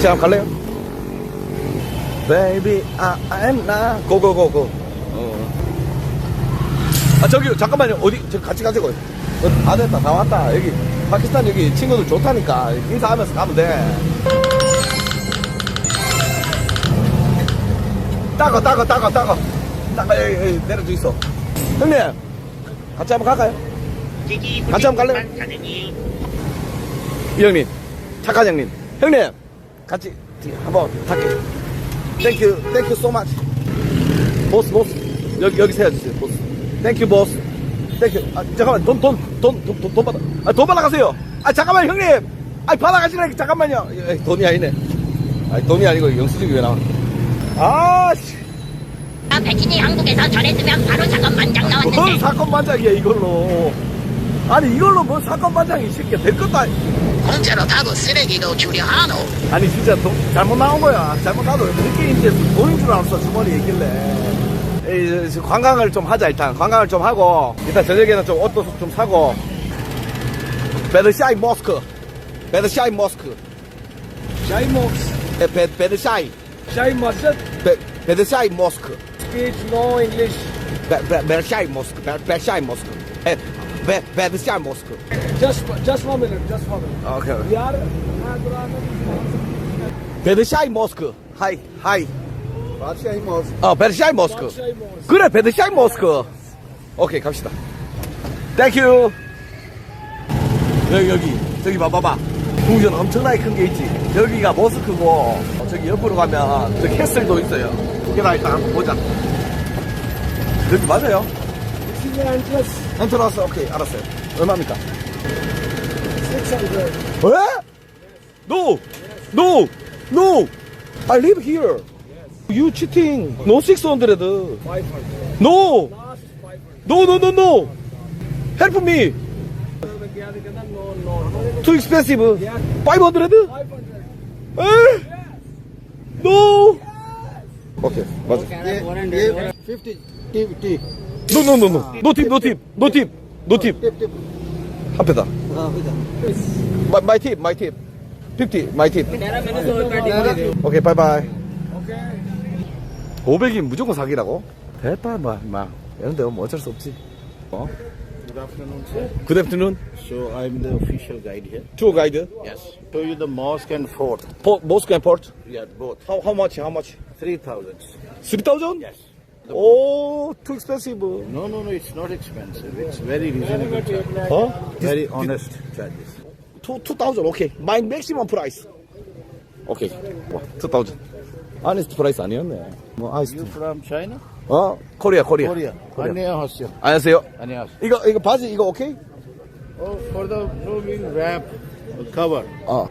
같이 한번 갈래요? Baby, I am na. 고고고고. 어. 아 저기 잠깐만요. 어디 저 같이 가자고. 어, 다 됐다, 다 왔다. 여기 파키스탄 여기 친구들 좋다니까 인사하면서 가면 돼. 따가 따가 따가 따가 따가 여기, 여기 내려져 있어. 형님 같이 한번 갈까요? 같이 한번 갈래요? 이 형님 착한 형님 형님 같이 한번 갈게. 땡큐 땡큐 so much. 보스 보스 여기 여기 세워주세요 보스. 땡큐 보스. 땡큐. 아 잠깐만 돈 돈 돈 돈 돈 받아. 아돈 받아 가세요. 아 잠깐만 형님. 아 받아 가시라니까 잠깐만요. 에이, 돈이 아니네. 아 돈이 아니고 영수증이 왜 나와? 아 씨. 아, 백신이 한국에서 전해주면 바로 사건 만장 뭔 나왔는데 사건 반장이야 이걸로. 아니 이걸로 뭔 사건 반장이 이 새끼야 될 것도 아니. 공짜로 타고 쓰레기도 줄여 하노? 아니 진짜 돈, 잘못 나온 거야. 잘못 나도 그렇게 이제 돈인 줄 알았어 주머니에 있길래. 에이, 저 관광을 좀 하자 일단. 관광을 좀 하고 일단 저녁에는 좀 옷도 좀 사고. 베르샤이 모스크. 베르샤이 모스크. mosque, 에, 베, 베르샤이 Shai masjid, 베, 베르샤이 모스크. Speech no English. 베, 베, 베르샤이 모스크. 베, 베르샤이 모스크 에, 베, 베르샤이 모스크 Just, just one minute, just one minute. 오케이 We are. 베르샤이 모스크 하이 하이 Shai mosque. 어 베르샤이 모스크. 그래 베드샤이 모스크 오케이 갑시다. 땡큐 여기 여기. 저기 봐봐봐. 궁전 엄청나게 큰 게 있지. 여기가 모스크고 어, 저기 옆으로 가면 저 캐슬도 있어요. 두개다 일단 한번 보자. 여기 맞아요 Entrance. 엔트라스 오케이 알았어요 얼마입니까 600. 왜? No No No I live here You cheating No 600 500. No Last is 500. No no no no Help me. Too expensive. 500? 500. 에? No. 오케이, 맞아. 50. Tip, tip. No, no, no, no. No tip, no tip, no tip, no tip. Tip, tip. 합해다. My, my tip, my tip. 50, my tip. 오케이, 바이바이. Okay. 500이 무조건 사기라고? 됐다, 마, 마. 이런데 뭐 어쩔 수 없지. 어? Good afternoon, sir. Good afternoon. So I'm the official guide here. Tour guide. Yes. Show you the mosque and fort. Port, Moscow and Port. Yeah, both. How, how much, how much? Three thousand. 3,000? Yes. Oh, too expensive. No, no, no. It's not expensive. It's very reasonable. charge. Huh? Very honest charges. Two, 2,000, okay. My maximum price. 오케이. 와, 2,000. 아니스트 프라이스 아니었네. 뭐, 아이스트. You from China? 어, 코리아, 코리아. Korea. 안녕하세요. 안녕하세요. 안녕하세요. 이거, 이거 바지, 이거 오케이? Oh, for the no we'll wrap uh, cover. 어,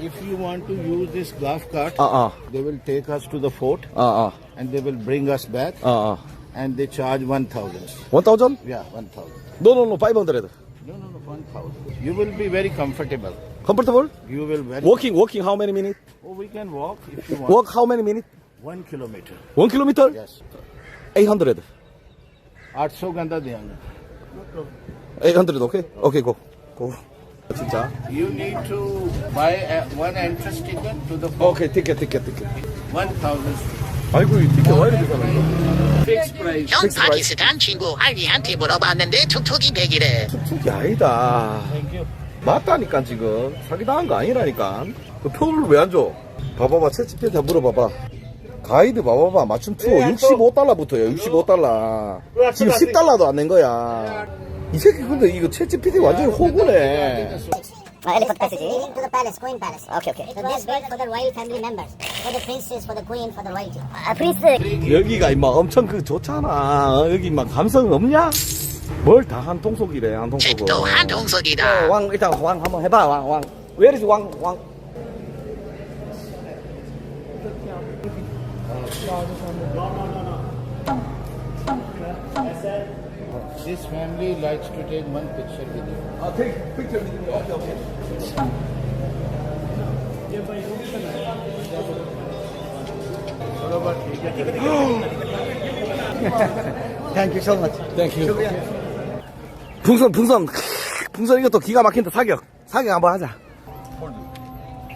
If you want to use this golf cart, 아, 아, they will take us to the fort 아, 아, and they will bring us back Uh, and they charge 1000 1000? yeah 1000 No, no, no, 500. no no no 1000 you will be very comfortable Comfortable? you will very Walking, walking, how many minutes? oh, we can walk if you want Walk how many minutes? one kilometer 1 kilometer? yes Eight hundred. Eight hundred. Eight hundred. okay? Okay, go. Go. you need to buy a, one entrance ticket to the okay. Okay, ticket, ticket, ticket. 1000 아이고, 이 티켓 왜 이렇게? Fixed price. 형. 파키스탄 친구 알리한테 물어봤는데 툭툭이 100이래 툭툭이 아니다. 맞다니까, 지금. 사기당한 거 아니라니까. 그 표를 왜 안 줘? 봐봐봐, 채찌피한테 물어봐봐. 가이드 봐봐봐, 맞춤 투어 65달러부터요, 65달러. 지금 10달러도 안 낸 거야. 이 새끼 근데 이거 채찌피디 완전히 호구네. Uh, elephant passage. Leading to the palace, Queen Palace. Okay, okay. So this gate for the royal family members, for the princess, for the queen, for the royalty. Uh, prince. 여기가 임마 엄청 그 좋잖아. 여기 막 감성 없냐? 뭘 다 한 통속이래, 한 통속은. 책도 어, 한동석이다 왕, 일단 왕 한번 해봐, 왕, 왕. Where is 왕, 왕? This family likes to take one picture with you. 아, take picture with me. 오케이, 오케이. Thank you so much. 땡큐. 풍선, 풍선. 풍선 이것도 기가 막힌다, 사격. 사격 한번 하자.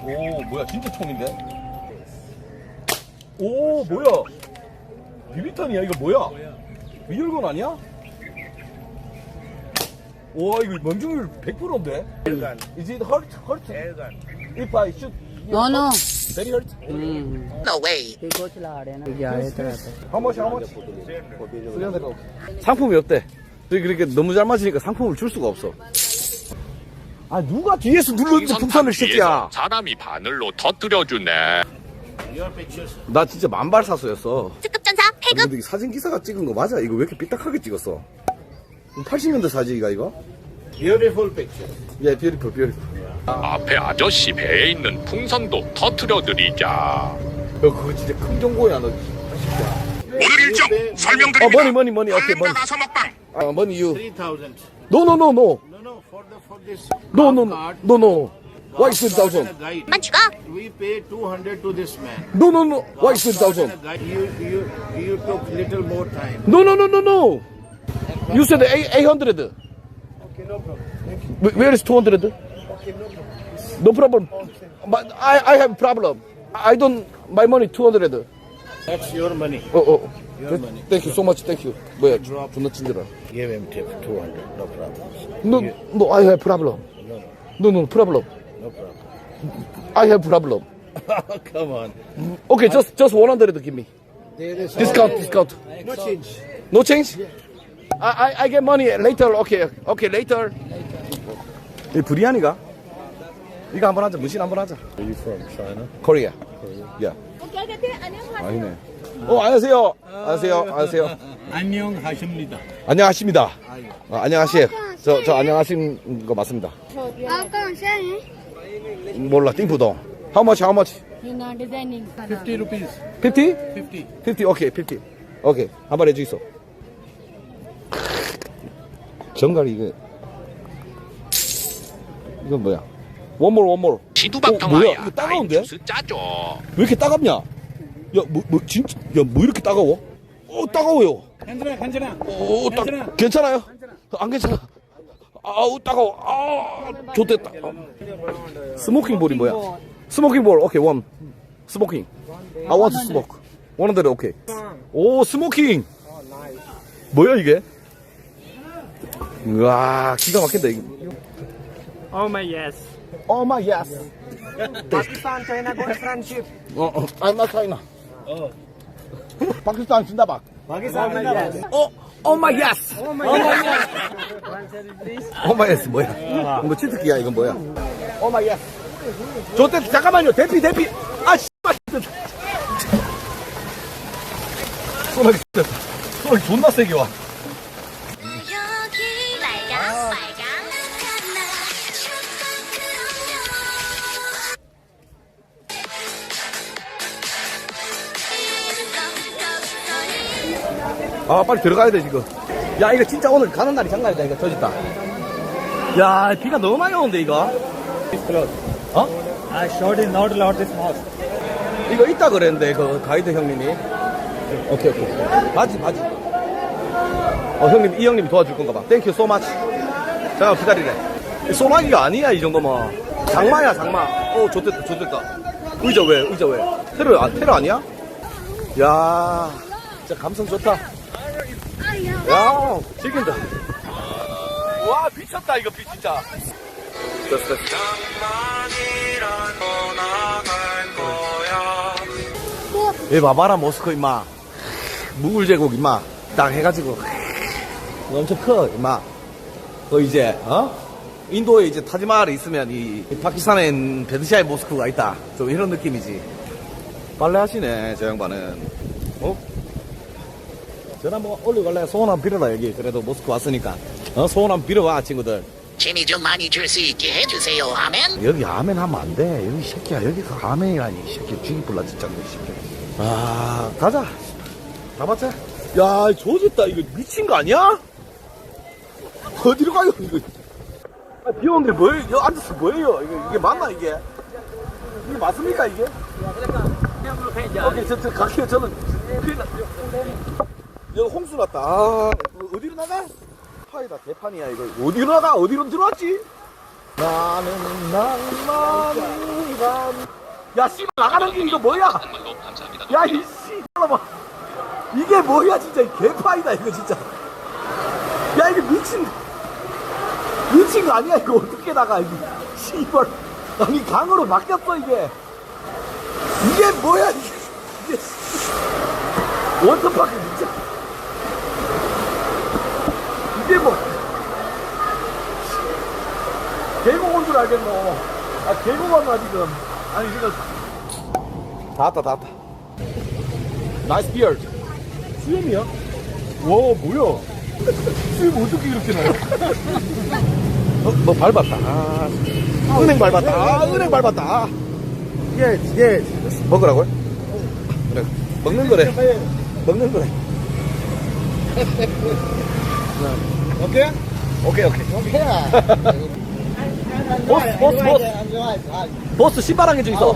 오 뭐야 진짜 총인데? 오 뭐야? 비비탄이야 이거 뭐야? 리얼건 아니야? 와 이거 명중률 100%인데? Is it hurt? Hurt? If I shoot No, no. very hurt? No way. How much? How much? 300. 상품이 없대. 저희 그렇게 너무 잘 맞으니까 상품을 줄 수가 없어. 아 누가 뒤에서 눌렀는데 풍선을 새끼야. 사람이 바늘로 터뜨려주네. 나 진짜 만발 사수였어. 아니, 근데 이 사진 기사가 찍은 거 맞아? 이거 왜 이렇게 삐딱하게 찍었어? 80년대 사진이가 이거? Beautiful picture. 예, 뷰티풀, 뷰티풀. 앞에 아저씨 배에 있는 풍선도 터뜨려드리자. 야, 그거 진짜 큰 정보야, 너. 오늘 일정 어, 설명드립니다. 머니, 머니, 머니. 오케이, 머니. 가서 먹방. 아, 머니, you. 3000. No, no, no, no. No, no, for the for this No, no, No, no. Why card and a 30,000? guide. 만 추가. We pay 200 to this man. No, no, no. Why Card and 30,000? a guide. You, you, you took little more time. No, no, no, no, no. You said 800. Okay, no problem. Wh- Where is 200? No problem. But I, I have problem. I don't, my money 200. That's your money. 어, 어. Your money. Thank you so much. Thank you. 뭐야, 존나 친절하. Give him tip 200. No problem. No, no, I have problem. No, no, problem. No problem. I have problem. Come on. Okay, just just 100 give me. There is Discount, discount. no change. No change? I, I, I get money later. Okay, okay, later. 이 브리아니가? 이거 한번 하자. 무신 한번 하자. Are you from China? Korea. Yeah. 아니네. 어, 안녕하세요. 안녕하세요. 안녕하세요. 안녕하십니다. 안녕하십니다. 어, 안녕하세요. 저, 저 안녕하신 거 맞습니다. 몰라, 띵푸동. How much, how much? designing. 50 rupees. 50? 50. 50, 오케이, 50. 오케이, 한번 해주이소. 정갈이 이거. 이건 뭐야? 원몰, 원몰. 시두박탕 어, 뭐야? 이거 따가운데? 짜죠. 왜 이렇게 따갑냐? 야, 뭐, 뭐, 진짜, 야, 뭐 이렇게 따가워? 어, 따가워요. 괜찮아, 괜찮아. 어, 따, 괜찮아. 괜찮아요? 안 괜찮아. 아우, 따가워. 아, 좋됐다. 스모킹 볼이 뭐야? 스모킹 볼, 오케이, 원. 스모킹. I want to smoke. 원하대로, 오케이. 오, 스모킹. 뭐야, 이게? 우와, 기가 막힌다, 이거. Oh my yes. Oh my yes. Pakistan, China, good friendship. 어, 어, I'm not China. 파키스탄 진다 박. Pakistan, oh my yes. 어, oh my yes. Oh my yes. Oh my yes 뭐야? 이거 치트키야 이건 뭐야? Oh my yes. 저때 잠깐만요. 대피 대피. 아 씨발. 손을 진짜 손을 존나 세게 와. 아 빨리 들어가야 돼 지금. 야 이거 진짜 오늘 가는 날이 장난이다 이거 터졌다. 야 비가 너무 많이 오는데 이거. 어? I showed is not allowed this mosque. 이거 있다 그랬는데 그 가이드 형님이. 오케이 오케이. 바지 바지. 어 형님 이 형님 도와줄 건가 봐. 땡큐 so much. 잠깐 기다리래. 소나기가 아니야 이 정도면. 장마야 장마. 어 좋됐다 좋됐다. 의자 왜 의자 왜? 테러 아 테러 아니야? 야 진짜 감성 좋다. 야 즐긴다. 와 미쳤다 이거 비 진짜. 됐어 됐어. 이 봐봐라 모스크 임마. 무굴 제국 임마. 딱 해가지고. 엄청 커 임마. 그 이제 어? 인도에 이제 타지마할이 있으면 이, 이 파키스탄엔 베드샤의 모스크가 있다. 좀 이런 느낌이지. 빨래 하시네 저 양반은. 어 전화 뭐 올려갈래 소원 한번 빌어라 여기 그래도 모스크 왔으니까 어 소원 한번 빌어봐 친구들 재미 좀 많이 줄 수 있게 해주세요 하면 여기 아멘 하면 안 돼. 여기 이 새끼야. 여기가 아멘이라니. 이 새끼 죽이불라 진짜. 이 새끼. 아, 가자. 가봤자. 야, 조졌다. 이거 미친 거 아니야? 어디로 가요, 이거? 아, 비 오는데 뭐예요? 여기 앉아서 뭐예요? 이게, 이게 맞나, 이게? 이게 맞습니까, 이게? 오케이, 저, 저, 갈게요. 저는. 큰일 났 여기 홍수 났다. 아, 어디로 나가? 파이다, 대판이야, 이거. 어디로 나가? 어디로 들어왔지? 나는 낭만이란 야 씨발 나가는 게 이거 뭐야 야 이 씨발놈아 이게 뭐야 진짜 이 개파이다 이거 진짜 야 이게 미친 미친 거 아니야 이거 어떻게 나가 이게 씨발 아니 강으로 막혔어 이게 이게 뭐야 이게 이게 씨. 워터파크 진짜 뭐. 계곡 온 줄 알겠노. 아 계곡 왔나 지금? 아니 지금. 다 왔다 다 왔다. 나이스 비얼 수염이야? 와 뭐야? 수염 어떻게 이렇게 나요? 어, 너 밟았다. 아, 은행 밟았다. 아, 은행 밟았다. 예, 예. 먹으라고요? 그래 먹는 거래. 먹는 거래 오케이? 오케이 오케이. 보스 보스 보스. 보스 신바람기 중 있어.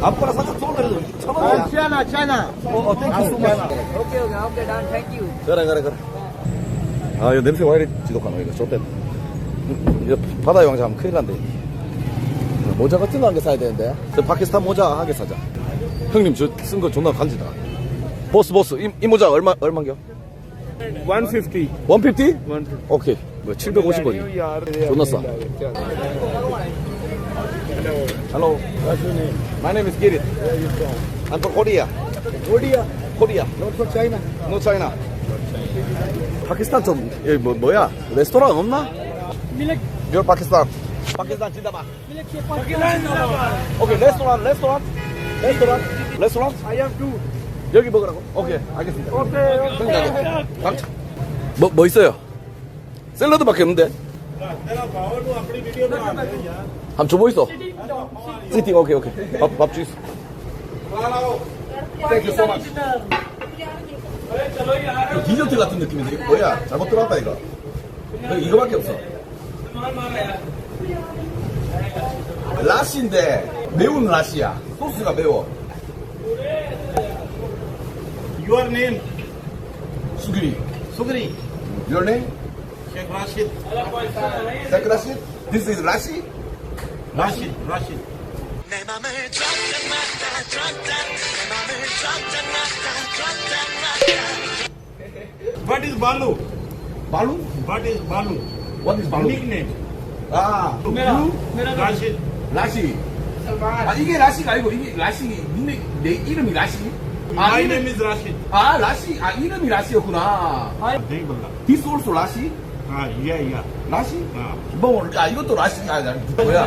아무거나 살짝 쏘면 천 원이야 China, China. 어, 어 땡큐 소 마치 Okay, okay, okay, done. Thank you. 그래 그래 그래. 아 이거 냄새 왜 이리 지독하노 이거. 좆됐다 이거 바다의 왕자 하면 큰일 난대. 모자 같은 거 한 개 사야 되는데. 저 파키스탄 모자 한 개 사자. 형님 저 쓴 거 존나 간지다. 보스 보스. 이, 이 모자 얼마 얼마인겨? 150. 150? 오케이 뭐 750원이 존나 싸 Hello. What's your name? My name is Girit. Where are you from? I'm from Korea. Korea? Korea. Not from China? No China. 파키스탄 좀, 여기 뭐, 뭐야? 레스토랑 없나? 밀렉. Your Pakistan. 파키스탄 진다바. 밀렉 파키스탄 진다바. 오케이, 레스토랑, 레스토랑. 레스토랑. 레스토랑? I have two. 여기 먹으라고? 오케이, 알겠습니다. 오케이, 오케이. 당첨. 뭐, 뭐 있어요? 샐러드밖에 없는데? 한번 줘보 있어. 시팅 오케이 오케이. 밥, 밥 so much. 이거 디저트 같은 느낌인데 이거 뭐야? 잘못 들어왔다 이거. 여기 이거밖에 없어. 라시인데 매운 라시야. 소스가 매워. Your name? 수그리. Sugri. Your name? Sheikh Rashid. Sheikh Rashid? This is Rashi? Rashid. Rashid. What is Balu? Balu? What is Balu? What is Balu? Nickname. 아, Rashid. 라시. 아 이게 라시가 아니고 이게 라시 닉네 내 이름이 라시. 아, My 이름- name is Rashid. 아 라시. 아 이름이 라시였구나. 아, 아 네이버인가? 디스 올소 라시? 아, 이야, 이야. 라시? 아. 뭐, 아 이것도 라시. 아 나, 뭐야?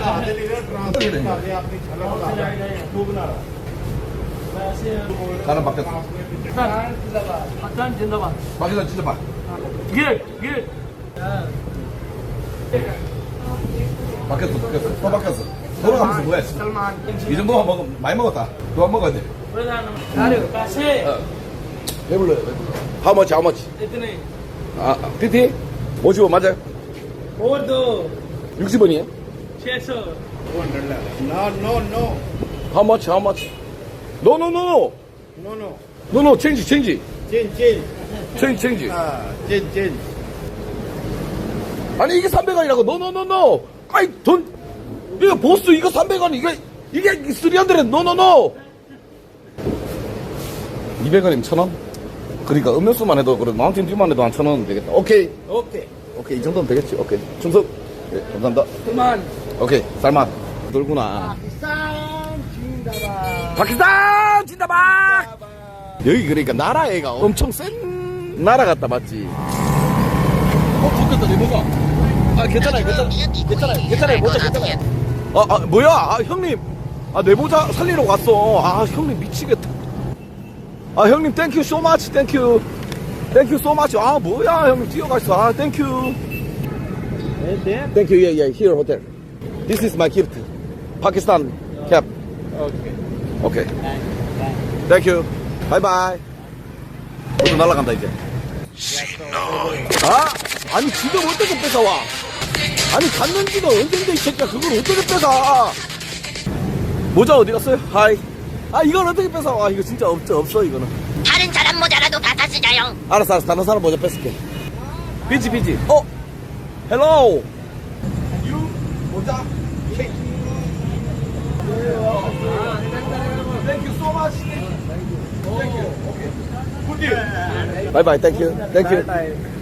나는 바뀌었어 박찬 진다봐. 바뀌었어 진짜 봐. 길! 길! 바뀌었어 바뀌었어 또 바뀌었어 돌아가면서 뭐야 이 정도만 먹으면 많이 먹었다. 또 안 먹어야 돼. 나를 가세 어. 배불러요. 배불러. How much? How much? इतने 아 PT? 50원 맞아요? और दो 60원이에요? 600 No, no, no. How much? How much? No no no No, no. no no change change Change, change. change change. Ah, change, change. 아니 이게 300원이라고 노노노노 아이 돈 이거 보스 이거 300원 이게 이게 300 노노노 200원이면 1000원? 그러니까 음료수만 해도 그래 마운틴 듀만 해도 한 천 원 되겠다. 오케이. 오케이. 오케이 이 정도면 되겠지. 오케이. 충성. 네, 예, 감사합니다. 그만. 오케이. 살만. 돌구나. 파키스탄 진다바. 파키스탄 진다바. 여기 그러니까 나라 애가 음. 엄청 센 나라 같다 맞지? 어 죽겠다 내 뭐가? 아 괜찮아요 괜찮아 괜찮아요 괜찮아요 모자 괜찮아요. 아, 아 뭐야? 아 형님. 아 내보자 살리러 왔어. 아 형님 미치겠다. 아 형님 땡큐 much 땡큐 땡큐 much. 아 뭐야 형님 뛰어갔어 아 땡큐 땡큐 예예 here hotel. This is my gift. 오케이 땡큐 바이바이 모두 날아간다 이제. 아 아니 지금 어떻게 뺏어와? 아니 갔는지가 언젠데 이 새끼야. 그걸 어떻게 뺏어? 모자 어디 갔어요? 하이 아 이걸 어떻게 뺏어와 이거 진짜 없어 없어 이거는. 다른 사람 모자라도 받아 쓰자요. 알았어 알았어. 다른 사람 모자 뺏을게. 비지 비지. 어? 헬로 피자. 케이크 땡큐 so much. 땡큐 바이바이 땡큐 땡큐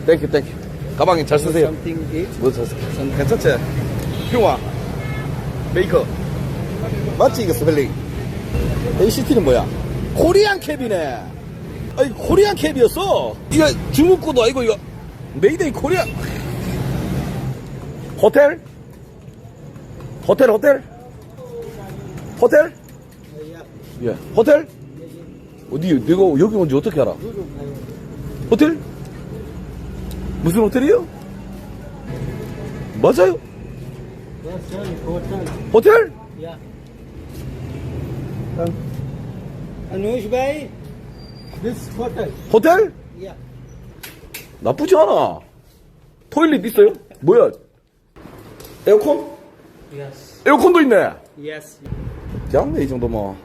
땡큐 땡큐 가방에 잘 쓰세요. 뭐잘 쓰 괜찮지? 형아 메이커. 맞지 이거 스펠링 ACT는 뭐야? 코리안 캡이네 아니 코리안 캡이었어 이거 중국 거도 아니고 이거 메이드 인 코리아 호텔? 호텔 호텔? 호텔? 예 호텔? 어디 내가 여기 온지 어떻게 알아? 호텔? 무슨 호텔이요? 맞아요? 호텔? Anush bhai, this hotel. 호텔? Yeah. 나쁘지 않아. 토일릿 있어요? 뭐야? 에어컨? Yes. 에어컨도 있네. Yes. 됐네, 이 정도면.